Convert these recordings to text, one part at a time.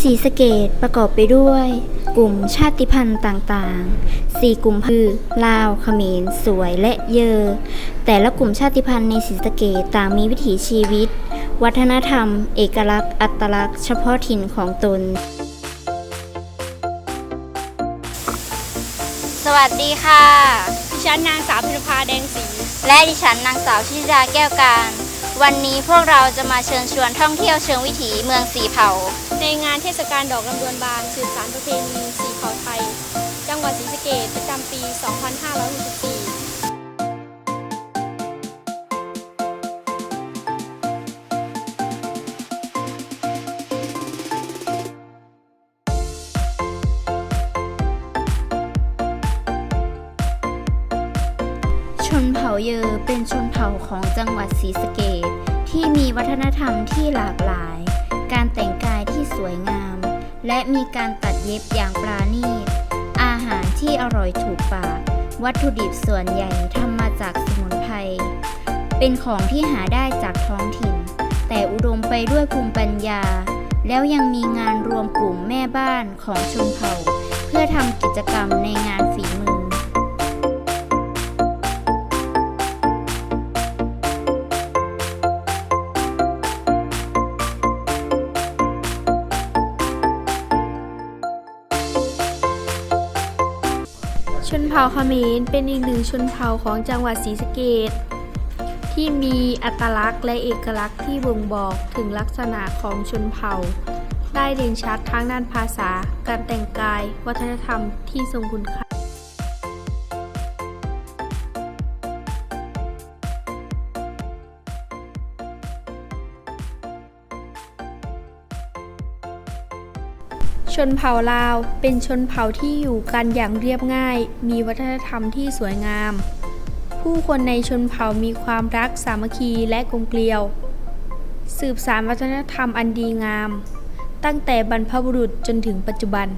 ศรีสเกดประกอบไปด้วย กลุ่มชาติพันธุ์ต่างๆสี่กลุ่มคือลาวเขมร สวยและเยอ แต่ละกลุ่มชาติพันธุ์ในศรีสเกดต่างมีวิถีชีวิต วัฒนธรรม เอกลักษณ์ อัตลักษณ์ เฉพาะถิ่นของตน สวัสดีค่ะ ดิฉันนางสาวพิรพาแดงศรีและดิฉันนางสาวชิดาแก้วการ วันนี้พวกเราจะมาเชิญชวนท่องเที่ยวเชิงวิถีเมืองสีเผา ในงานเทศกาลดอกลำดวนบานสืบสานประเพณีสีเผาไทย จังหวัดศรีสะเกดประจำปี เผ่าเยอเป็นชนเผ่าของจังหวัดศรีสะเกดที่มีวัฒนธรรมที่หลากหลาย การแต่งกายที่สวยงาม และมีการตัดเย็บอย่างปราณีต อาหารที่อร่อยถูกปาก วัตถุดิบส่วนใหญ่ทำมาจากสมุนไพร เป็นของที่หาได้จากท้องถิ่น แต่อุดมไปด้วยภูมิปัญญา แล้วยังมีงานรวมกลุ่มแม่บ้านของชนเผ่า เพื่อทำกิจกรรมในงาน ชนเผ่าเขมรเป็นอีกหนึ่งชนเผ่าของจังหวัดศรีสะเกษที่มีอัตลักษณ์และเอกลักษณ์ที่บ่งบอกถึงลักษณะของชนเผ่า ได้เด่นชัดทั้งด้านภาษา การแต่งกาย วัฒนธรรมที่ทรงคุณค่า ชนเผ่าลาว เป็นชนเผ่าที่อยู่กันอย่างเรียบง่าย มีวัฒนธรรมที่สวยงาม ผู้คนในชนเผ่ามีความรักสามัคคีและกลมเกลียว สืบสานวัฒนธรรมอันดีงาม ตั้งแต่บรรพบุรุษจนถึงปัจจุบัน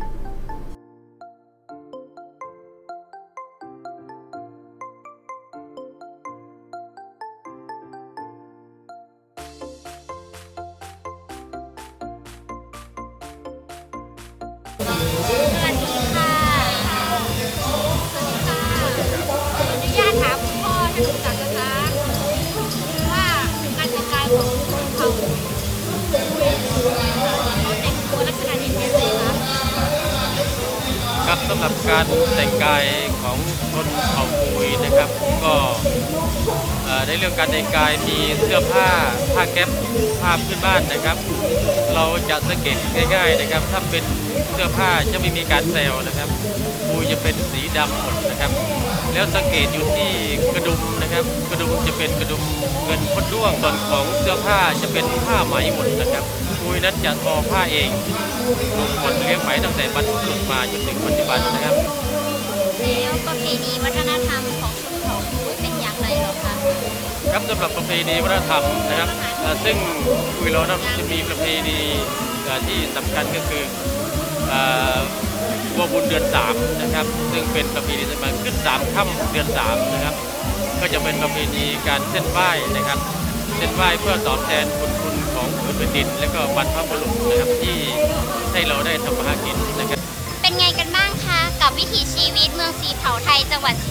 สำหรับการแต่งกายของชนเผ่าปุยนะครับ ก็ในเรื่องการแต่งกายมีเสื้อผ้าผ้าแก๊ปผ้าพื้นบ้านนะครับ เราจะสังเกตง่าย ๆนะครับ ถ้าเป็น สื้อผ้าจะไม่มีการแซวนะครับปุยจะเป็นสีดำหมดนะครับ แล้วสังเกตอยู่ที่กระดุมนะครับ กระดุมจะเป็นกระดุมเงินพดด้วงส่วนของเสื้อผ้าจะเป็นผ้าไหมหมดนะครับปุยนั้นจะทอผ้าเองทุกคนเลี้ยงไหมตั้งแต่บรรพบุรุษมาจนถึงปัจจุบันนะครับ แล้วประเพณีวัฒนธรรมของชนเผ่าคุยเป็นอย่างไรเหรอคะครับสำหรับประเพณีวัฒนธรรมนะครับเอ่อซึ่งคุยเรานะจะมีประเพณีเอ่อที่สำคัญก็คือเอ่อ บัวบุญเดือนสามนะครับ ซึ่งเป็นประเพณีสำคัญขึ้นสามค่ำเดือนสามนะครับ ก็จะเป็นประเพณีการเส้นไหว้นะครับ เส้นไหว้เพื่อตอบแทนบุญคุณของผืนแผ่นดินและก็บรรพบุรุษนะครับที่ให้เราได้ทำมาหากินนะครับ เป็นไงกันบ้างคะกับวิถีชีวิตเมืองสีเผาไทยจังหวัดศรี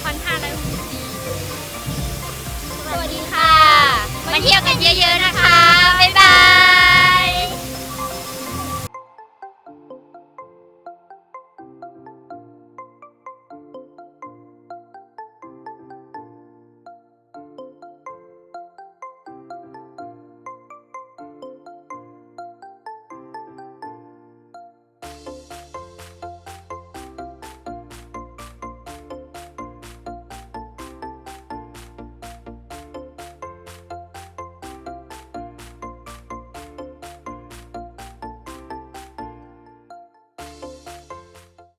2560สวัสดีค่ะ มาเที่ยวกันเยอะๆนะคะ